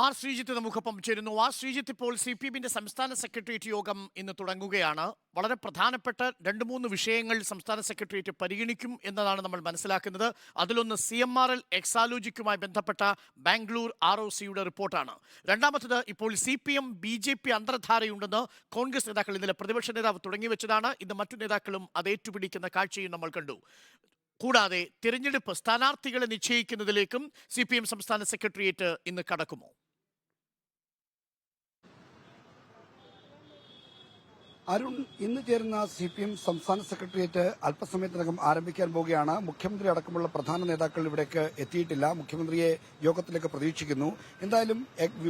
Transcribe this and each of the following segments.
R Sreejith നമുക്കൊപ്പം ചേരുന്നു. R Sreejith ഇപ്പോൾ സി പി എമ്മിന്റെ സംസ്ഥാന സെക്രട്ടേറിയറ്റ് യോഗം ഇന്ന് തുടങ്ങുകയാണ്. വളരെ പ്രധാനപ്പെട്ട രണ്ട് മൂന്ന് വിഷയങ്ങൾ സംസ്ഥാന സെക്രട്ടേറിയറ്റ് പരിഗണിക്കും എന്നതാണ് നമ്മൾ മനസ്സിലാക്കുന്നത്. അതിലൊന്ന് സി എം ആർ എൽ എക്സാലോജിക്കുമായി ബന്ധപ്പെട്ട ബാംഗ്ലൂർ ആർ ഒ സിയുടെ റിപ്പോർട്ടാണ്. രണ്ടാമത്തത് ഇപ്പോൾ C P M B J P അന്തർധാരയുണ്ടെന്ന് Congress നേതാക്കൾ ഇന്നലെ പ്രതിപക്ഷ നേതാവ് തുടങ്ങി വെച്ചതാണ് ഇന്ന് മറ്റു നേതാക്കളും അത് ഏറ്റുപിടിക്കുന്ന കാഴ്ചയും നമ്മൾ കണ്ടു. കൂടാതെ തിരഞ്ഞെടുപ്പ് സ്ഥാനാർത്ഥികളെ നിശ്ചയിക്കുന്നതിലേക്കും സി പി എം സംസ്ഥാന സെക്രട്ടേറിയറ്റ് ഇന്ന് കടക്കുമോ? അരുൺ ഇന്ന് ചേരുന്ന സി പി എം സംസ്ഥാന സെക്രട്ടേറിയറ്റ് അല്പസമയത്തിനകം ആരംഭിക്കാൻ പോവുകയാണ്. മുഖ്യമന്ത്രി അടക്കമുള്ള പ്രധാന നേതാക്കൾ ഇവിടേക്ക് എത്തിയിട്ടില്ല. മുഖ്യമന്ത്രിയെ യോഗത്തിലേക്ക് പ്രതീക്ഷിക്കുന്നു. എന്തായാലും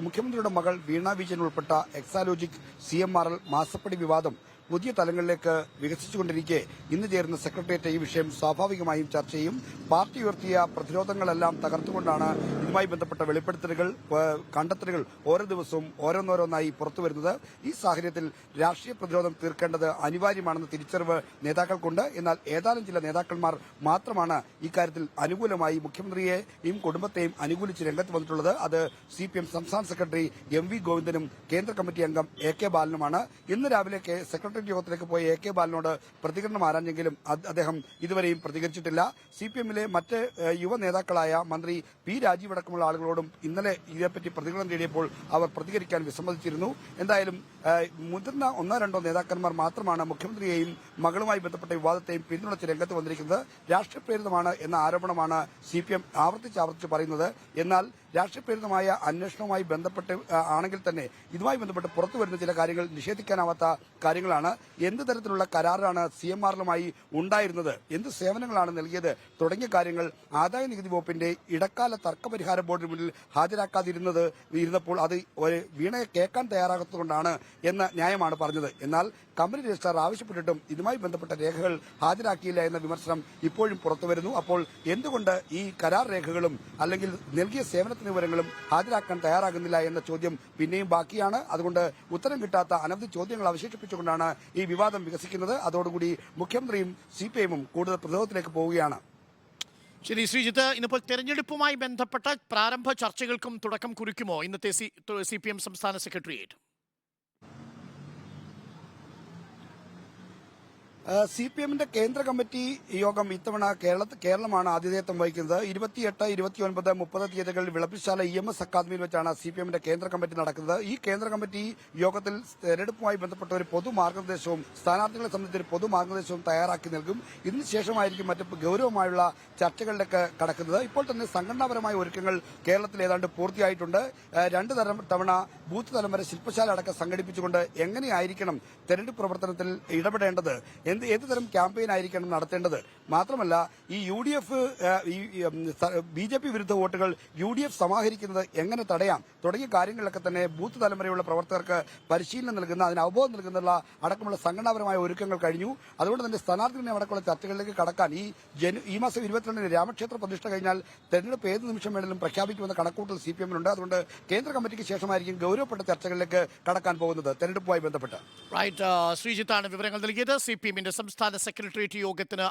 മുഖ്യമന്ത്രിയുടെ മകൾ വീണ വിജയൻ ഉൾപ്പെട്ട Exalogic C M R L മാസപ്പടി വിവാദം പുതിയ തലങ്ങളിലേക്ക് വികസിച്ചുകൊണ്ടിരിക്കെ. ഇന്ന് ചേരുന്ന സെക്രട്ടേറിയറ്റ് ഈ വിഷയം സ്വാഭാവികമായും ചർച്ച ചെയ്യും. പാർട്ടി ഉയർത്തിയ പ്രതിരോധങ്ങളെല്ലാം തകർത്തുകൊണ്ടാണ് ഇതുമായി ബന്ധപ്പെട്ട വെളിപ്പെടുത്തലുകൾ കണ്ടെത്തലുകൾ ഓരോ ദിവസവും ഓരോന്നോരോന്നായി പുറത്തുവരുന്നത്. ഈ സാഹചര്യത്തിൽ രാഷ്ട്രീയ പ്രതിരോധം തീർക്കേണ്ടത് അനിവാര്യമാണെന്ന തിരിച്ചറിവ് നേതാക്കൾക്കുണ്ട്. എന്നാൽ ഏതാനും ചില നേതാക്കന്മാർ മാത്രമാണ് ഇക്കാര്യത്തിൽ അനുകൂലമായി മുഖ്യമന്ത്രിയെയും കുടുംബത്തെയും അനുകൂലിച്ച് രംഗത്ത് വന്നിട്ടുള്ളത്. അത് സി പി എം സംസ്ഥാന സെക്രട്ടറി എം വി ഗോവിന്ദനും കേന്ദ്ര കമ്മിറ്റി അംഗം എ കെ ബാലനുമാണ്. ഇന്ന് രാവിലെ കെ- സെക്രട്ടേറിയറ്റ് യോഗത്തിലേക്ക് പോയ എ കെ ബാലനോട് പ്രതികരണം ആരാഞ്ഞെങ്കിലും അദ്ദേഹം ഇതുവരെയും പ്രതികരിച്ചിട്ടില്ല. സി പി എമ്മിലെ മറ്റ് യുവ നേതാക്കളായ മന്ത്രി പി രാജീവ് അടക്കമുള്ള ആളുകളോടും ഇന്നലെ ഇതേപ്പറ്റി പ്രതികരണം തേടിയപ്പോൾ അവർ പ്രതികരിക്കാൻ വിസമ്മതിച്ചിരുന്നു. എന്തായാലും മുതിർന്ന ഒന്നോ രണ്ടോ നേതാക്കന്മാർ മാത്രമാണ് മുഖ്യമന്ത്രിയെയും മകളുമായി ബന്ധപ്പെട്ട വിവാദത്തെയും പിന്തുണച്ച് രംഗത്ത് വന്നിരിക്കുന്നത്. രാഷ്ട്രപ്രേരിതമാണ് എന്ന ആരോപണമാണ് സി പി എം ആവർത്തിച്ച് ആവർത്തിച്ച് പറയുന്നത്. എന്നാൽ രാഷ്ട്രപ്രേരിതമായ അന്വേഷണവുമായി ബന്ധപ്പെട്ട് ആണെങ്കിൽ തന്നെ ഇതുമായി ബന്ധപ്പെട്ട് പുറത്തുവരുന്ന ചില കാര്യങ്ങൾ നിഷേധിക്കാനാവാത്ത കാര്യങ്ങളാണ് എന്ത് തരത്തിലുള്ള കരാറാണ് സി എം ആറിലുമായി ഉണ്ടായിരുന്നത്? എന്ത് സേവനങ്ങളാണ് നൽകിയത്? തുടങ്ങിയ കാര്യങ്ങൾ ആദായ നികുതി വകുപ്പിന്റെ ഇടക്കാല തർക്കപരിഹാര ബോർഡിന് മുന്നിൽ ഹാജരാക്കാതിരുന്നത് ഇരുന്നപ്പോൾ അത് ഒരു വീണയെ കേൾക്കാൻ തയ്യാറാകാത്തതുകൊണ്ടാണ് എന്ന ന്യായമാണ് പറഞ്ഞത്. എന്നാൽ കമ്പനി രജിസ്ട്രാർ ആവശ്യപ്പെട്ടിട്ടും ഇതുമായി ബന്ധപ്പെട്ട രേഖകൾ ഹാജരാക്കിയില്ല എന്ന വിമർശനം ഇപ്പോഴും പുറത്തുവരുന്നു അപ്പോൾ എന്തുകൊണ്ട് ഈ കരാർ രേഖകളും അല്ലെങ്കിൽ നൽകിയ സേവനത്തിന് വിവരങ്ങളും ഹാജരാക്കാൻ തയ്യാറാകുന്നില്ല എന്ന ചോദ്യം പിന്നെയും ബാക്കിയാണ്. അതുകൊണ്ട് ഉത്തരം കിട്ടാത്ത അനവധി ചോദ്യങ്ങൾ അവശേഷിപ്പിച്ചുകൊണ്ടാണ് ഈ വിവാദം വികസിക്കുന്നത്. അതോടുകൂടി മുഖ്യമന്ത്രിയും സി പി എമ്മും കൂടുതൽ പ്രതിരോധത്തിലേക്ക് പോവുകയാണ്. ശരി ശ്രീജിത്ത് ഇന്നിപ്പോൾ തെരഞ്ഞെടുപ്പുമായി ബന്ധപ്പെട്ട പ്രാരംഭ ചർച്ചകൾക്കും തുടക്കം കുറിക്കുമോ? ഇന്നത്തെ സി പി എം സംസ്ഥാന സെക്രട്ടേറിയറ്റ്. സി പി എമ്മിന്റെ കേന്ദ്ര കമ്മിറ്റി യോഗം ഇത്തവണ കേരളത്തിൽ കേരളമാണ് ആതിഥേയത്വം വഹിക്കുന്നത്. ഇരുപത്തിയെട്ട് ഇരുപത്തിയൊൻപത് മുപ്പത് തീയതികളിൽ വിളപ്പിശാല ഇ എം എസ് അക്കാദമിയിൽ വെച്ചാണ് സി പി എമ്മിന്റെ കേന്ദ്ര കമ്മിറ്റി നടക്കുന്നത്. ഈ കേന്ദ്ര കമ്മിറ്റി യോഗത്തിൽ തെരഞ്ഞെടുപ്പുമായി ബന്ധപ്പെട്ട ഒരു പൊതു മാർഗനിർദ്ദേശവും സ്ഥാനാർത്ഥികളെ സംബന്ധിച്ച് ഒരു പൊതു മാർഗനിർദ്ദേശവും തയ്യാറാക്കി നൽകും. ഇതിന് ശേഷമായിരിക്കും മറ്റ് ഗൌരവമായുള്ള ചർച്ചകളിലേക്ക് കടക്കുന്നത്. ഇപ്പോൾ തന്നെ സംഘടനാപരമായ ഒരുക്കങ്ങൾ കേരളത്തിൽ ഏതാണ്ട് പൂർത്തിയായിട്ടുണ്ട്. രണ്ട് തരം തവണ ബൂത്ത് തലം വരെ ശില്പശാല അടക്കം സംഘടിപ്പിച്ചുകൊണ്ട് എങ്ങനെയായിരിക്കണം തെരഞ്ഞെടുപ്പ് പ്രവർത്തനത്തിൽ ഇടപെടേണ്ടത് എന്ത് ഏത് തരം ക്യാമ്പയിൻ ആയിരിക്കണം നടത്തേണ്ടത്? മാത്രമല്ല ഈ U D F B J P വിരുദ്ധ വോട്ടുകൾ യു ഡി എഫ് സമാഹരിക്കുന്നത് എങ്ങനെ തടയാം? തുടങ്ങിയ കാര്യങ്ങളിലൊക്കെ തന്നെ ബൂത്ത് തലമുറയുള്ള പ്രവർത്തകർക്ക് പരിശീലനം നൽകുന്ന അതിന് അവബോധം നൽകുന്നുള്ള അടക്കമുള്ള സംഘടനാപരമായ ഒരുക്കങ്ങൾ കഴിഞ്ഞു. അതുകൊണ്ട് തന്നെ സ്ഥാനാർത്ഥികളെ അടക്കമുള്ള ചർച്ചകളിലേക്ക് കടക്കാൻ ഈ ഈ മാസം ഇരുപത്തിരണ്ടിന് രാമക്ഷേത്ര പ്രതിഷ്ഠ കഴിഞ്ഞാൽ തെരഞ്ഞെടുപ്പ് ഏത് നിമിഷം വേണമെങ്കിലും പ്രഖ്യാപിക്കുമെന്ന കണക്കൂട്ടൽ സി പി എമ്മിനുണ്ട്. അതുകൊണ്ട് കേന്ദ്ര കമ്മിറ്റിക്ക് ശേഷമായിരിക്കും ഗൌരവപ്പെട്ട ചർച്ചകളിലേക്ക് കടക്കാൻ പോകുന്നത് തെരഞ്ഞെടുപ്പുമായി ബന്ധപ്പെട്ട്. റൈറ്റ് ശ്രീജിത്താണ് വിവരങ്ങൾ നൽകിയത്. സി പി എമ്മിന്റെ സംസ്ഥാന സെക്രട്ടേറിയറ്റ് യോഗത്തിന്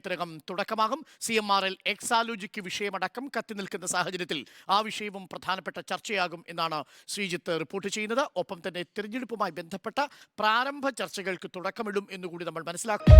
അല്പസമയത്തിനകം തുടക്കമാകും. C M R L Exalogic വിഷയമടക്കം കത്തി നിൽക്കുന്ന സാഹചര്യത്തിൽ ആ വിഷയവും പ്രധാനപ്പെട്ട ചർച്ചയാകും എന്നാണ് ശ്രീജിത്ത് റിപ്പോർട്ട് ചെയ്യുന്നത്. ഒപ്പം തന്നെ തിരഞ്ഞെടുപ്പുമായി ബന്ധപ്പെട്ട പ്രാരംഭ ചർച്ചകൾക്ക് തുടക്കമിടും എന്നുകൂടി നമ്മൾ മനസ്സിലാക്കും.